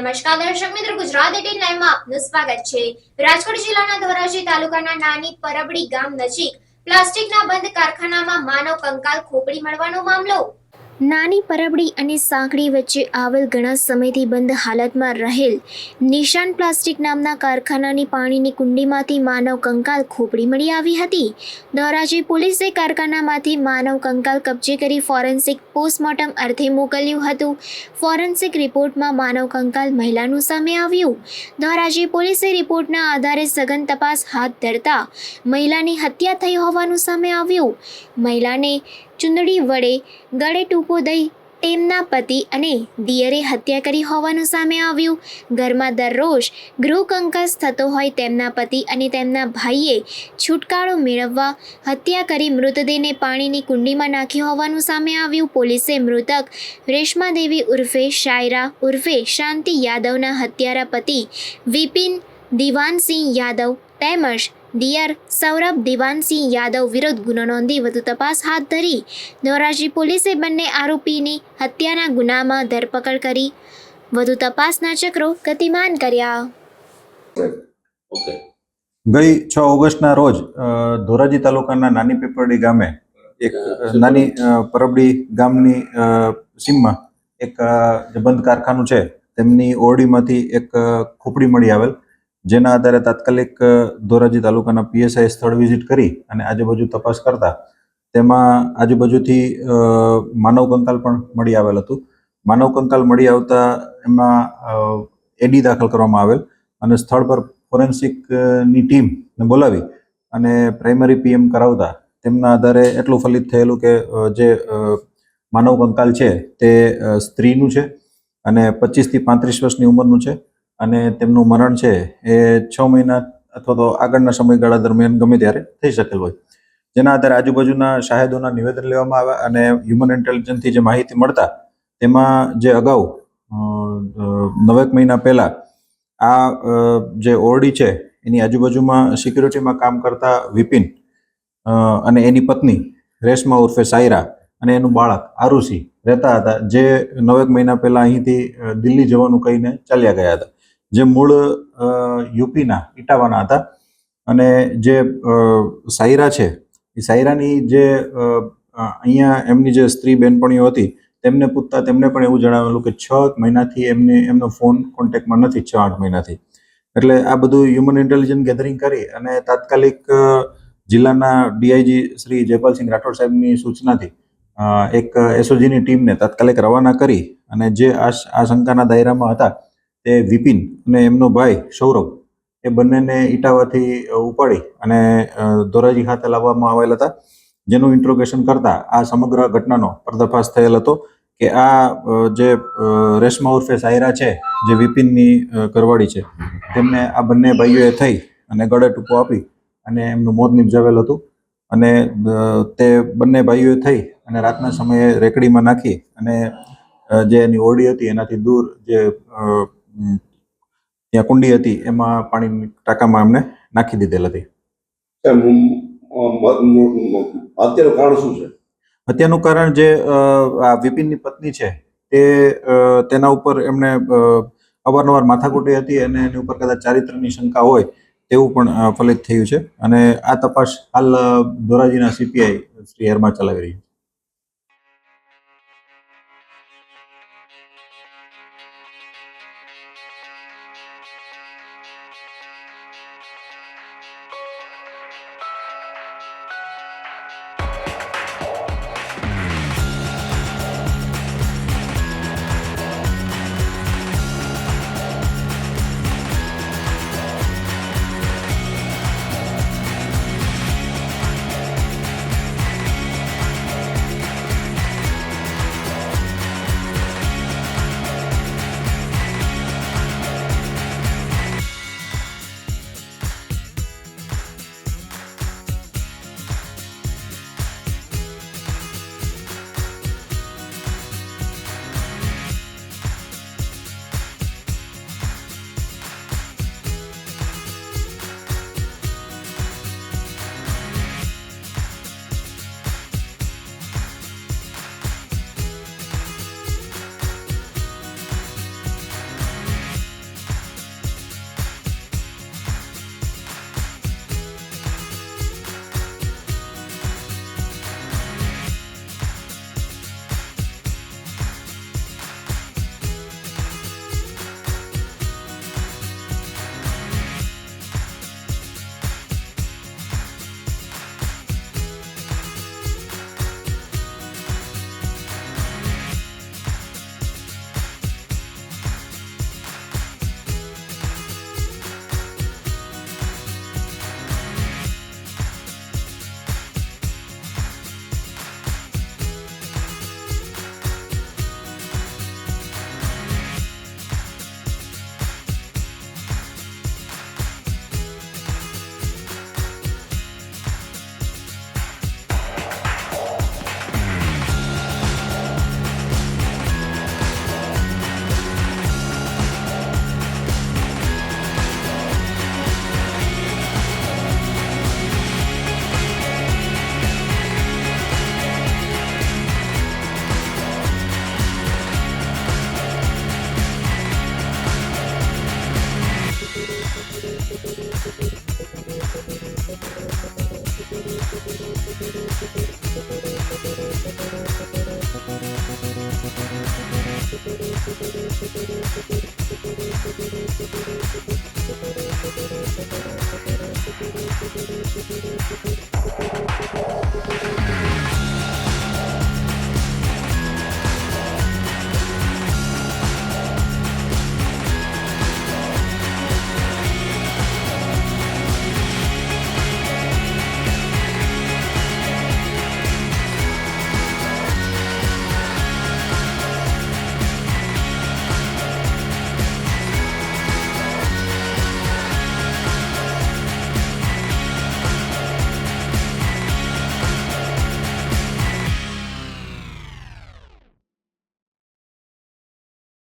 નમસ્કાર દર્શક મિત્રો, ગુજરાત એટીન લાઈવમાં આપનું સ્વાગત છે. રાજકોટ જિલ્લાના ધોરાજી તાલુકાના નાની પરબડી ગામ નજીક પ્લાસ્ટિકના બંધ કારખાનામાં માનવ કંકાલ ખોપડી મળવાનો મામલો નાની પરબડી અને સાંકડી વચ્ચે આવેલ ઘણા સમયથી બંધ હાલતમાં રહેલ નિશાન પ્લાસ્ટિક નામના કારખાનાની પાણીની કુંડીમાંથી માનવ કંકાલ ખોપડી મળી આવી હતી. ધોરાજી પોલીસે કારખાનામાંથી માનવ કંકાલ કબજે કરી ફોરેન્સિક પોસ્ટમોર્ટમ અર્થે મોકલ્યું હતું. ફોરેન્સિક રિપોર્ટમાં માનવ કંકાલ મહિલાનું સામે આવ્યું. ધોરાજી પોલીસે રિપોર્ટના આધારે સઘન તપાસ હાથ ધરતા મહિલાની હત્યા થઈ હોવાનું સામે આવ્યું. મહિલાને ચુંદડી વડે ગળે ટૂંપો દઈ તેમના પતિ અને દિયરે હત્યા કરી હોવાનું સામે આવ્યું. ઘરમાં દરરોજ ગૃહ કંકાસ થતો હોય તેમના પતિ અને તેમના ભાઈએ છુટકારો મેળવવા હત્યા કરી મૃતદેહને પાણીની કુંડીમાં નાખી હોવાનું સામે આવ્યું. પોલીસે મૃતક રેશમા દેવી ઉર્ફે શાયરા ઉર્ફે શાંતિ યાદવના હત્યારા પતિ વિપિન દિવાનસિંહ યાદવ તેમજ દિયર સૌરભ, દિવાનસિંહ યાદવ વિરુદ્ધ ગુનો નોંધી વધુ તપાસ હાથ ધરી. ધોરાજી પોલીસે બંને આરોપીની હત્યાના ગુનામાં ધરપકડ કરી. વધુ તપાસના ચક્રો ગતિમાન કર્યા. ગઈ છ ઓગસ્ટના રોજ ધોરાજી તાલુકાના નાની પીપરડી ગામે એક નાની પરબડી ગામની સીમમાં એક જે બંધ કારખાનું છે, તેમની ઓરડીમાંથી એક ખોપડી મળી આવેલ. જેના આધારે તાત્કાલિક ધોરાજી તાલુકાના પીએસઆઈ સ્થળ વિઝિટ કરી અને આજુબાજુ તપાસ કરતા તેમાં આજુબાજુથી માનવ કંકાલ પણ મળી આવેલ હતું. માનવ કંકાલ મળી આવતા એમાં એડી દાખલ કરવામાં આવેલ અને સ્થળ પર ફોરેન્સિકની ટીમને બોલાવી અને પ્રાઇમરી પીએમ કરાવતા તેમના આધારે એટલું ફલિત થયેલું કે જે માનવ કંકાલ છે તે સ્ત્રીનું છે અને પચીસથી પાંત્રીસ વર્ષની ઉંમરનું છે. અને તેમનું મરણ છે એ છ મહિના અથવા તો આગળના સમયગાળા દરમિયાન ગમે ત્યારે થઈ શકેલ હોય. જેના આધારે આજુબાજુના શાહેદોના નિવેદન લેવામાં આવ્યા અને હ્યુમન ઇન્ટેલિજન્સથી જે માહિતી મળતા તેમાં જે અગાઉ નવેક મહિના પહેલાં આ જે ઓરડી છે એની આજુબાજુમાં સિક્યુરિટીમાં કામ કરતા વિપિન અને એની પત્ની રેશમા ઉર્ફે સાયરા અને એનું બાળક આરુષી રહેતા હતા જે નવેક મહિના પહેલાં અહીંથી દિલ્હી જવાનું કહીને ચાલ્યા ગયા હતા. જે મૂળ યુપીના, ઇટાવાના હતા. અને જે સાયરા છે, એ સાયરાની જે અહીંયા એમની જે સ્ત્રી બેનપણીઓ હતી, તેમને પૂછતા તેમને પણ એવું જણાવેલું કે છ મહિનાથી એમને, એમનો ફોન કોન્ટેક્ટમાં નથી, છ આઠ મહિનાથી. એટલે આ બધું હ્યુમન ઇન્ટેલિજન્સ ગેધરિંગ કરી અને તાત્કાલિક જિલ્લાના ડીઆઈજી શ્રી જયપાલસિંહ રાઠોડ સાહેબની સૂચનાથી એક એસઓજીની ટીમને તાત્કાલિક રવાના કરી અને જે આ શંકાના દાયરામાં હતા તે વિપિન અને એમનો ભાઈ સૌરભ, એ બંનેને ઇટાવાથી ઉપાડી અને ધોરાજી ખાતે લાવવામાં આવેલ હતા. જેનું ઇન્ટ્રોગેશન કરતા આ સમગ્ર ઘટનાનો પર્દાફાશ થયેલ હતો કે આ જે રેશમા ઉર્ફે સાયરા છે, જે વિપિનની કરવાડી છે, તેમને આ બંને ભાઈઓએ થઈ અને ગળે ટૂંકો આપી અને એમનું મોત નિપજાવેલ હતું. અને તે બંને ભાઈઓએ થઈ અને રાતના સમયે રેકડીમાં નાખી અને જે એની ઓડી હતી એનાથી દૂર જે ત્યાં કુંડી હતી એમાં પાણીની ટાંકામાં એમને નાખી દીધેલ હતી. અત્યારનું કારણ શું છે? હત્યાનું કારણ જે આ વિપિનની પત્ની છે તે તેના ઉપર એમણે અવારનવાર માથાકૂટી હતી અને એની ઉપર કદાચ ચારિત્રની શંકા હોય તેવું પણ ફલિત થયું છે. અને આ તપાસ હાલ ધોરાજીના સીપીઆઈ શ્રી હેરમાં ચલાવી રહી છે. Thank you.